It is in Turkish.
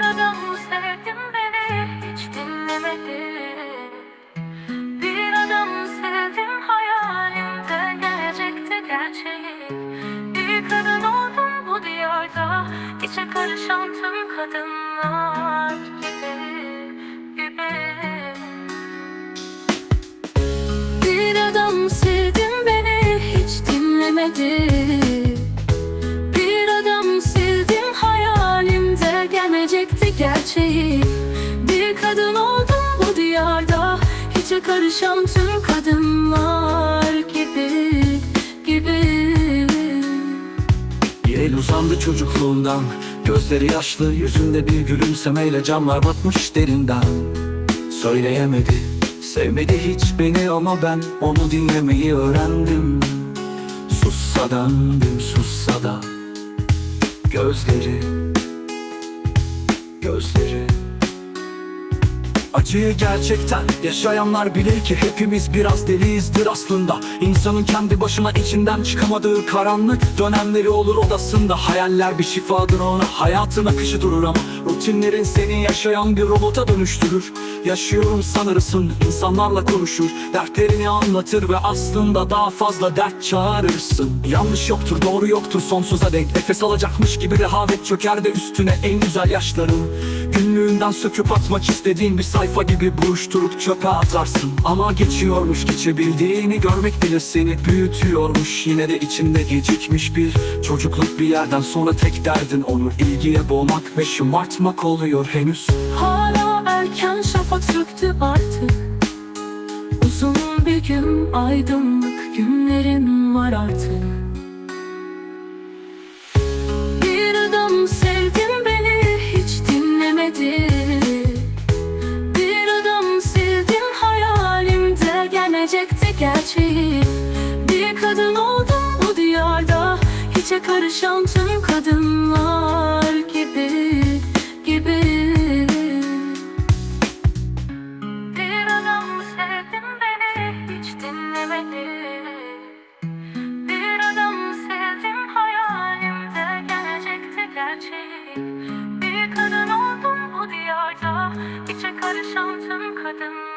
Bir adam sevdim beni hiç dinlemedi. Bir adam sevdim hayalimde gelecekti gerçeği. Bir kadın oldum bu diyarda içe karışan tüm kadınlar bir adam sevdim beni hiç dinlemedi gerçeği. Bir kadın oldum bu diyarda. Hiçe karışan tüm kadınlar gibi gibi. Yel uzandı çocukluğundan Gözleri yaşlı yüzünde bir gülümsemeyle camlar batmış derinden. Söyleyemedi Sevmedi hiç beni ama ben onu dinlemeyi öğrendim. Sussa döndüm sussa da. Gözleri Gözleri Acıyı gerçekten yaşayanlar bilir ki hepimiz biraz deliyizdir aslında. İnsanın kendi başına içinden çıkamadığı karanlık dönemleri olur odasında. Hayaller bir şifadır ona hayatın akışı durur ama Rutinlerin seni yaşayan bir robota dönüştürür. Yaşıyorum sanırsın insanlarla konuşur Dertlerini anlatır ve aslında daha fazla dert çağırırsın. Yanlış yoktur doğru yoktur sonsuza dek Nefes alacakmış gibi rehavet çöker de üstüne en güzel yaşların Günlüğünden söküp atmak istediğin bir sayfa gibi buruşturup çöpe atarsın. Ama geçiyormuş geçebildiğini görmek bile seni büyütüyormuş. Yine de içinde gecikmiş bir çocukluk bir yerden sonra tek derdin onu ilgiye boğmak ve şımartmak oluyor henüz. Hala erken şafak söktü artık. Uzun bir gün aydınlık günlerin var artık Bir kadın oldum bu diyarda. Hiçe karışan tüm kadınlar gibi gibi. Bir adam sevdim beni hiç dinlemedi. Bir adam sevdim hayalimde gelecekti gerçeği. Bir kadın oldum bu diyarda. İçe karışan tüm kadınlar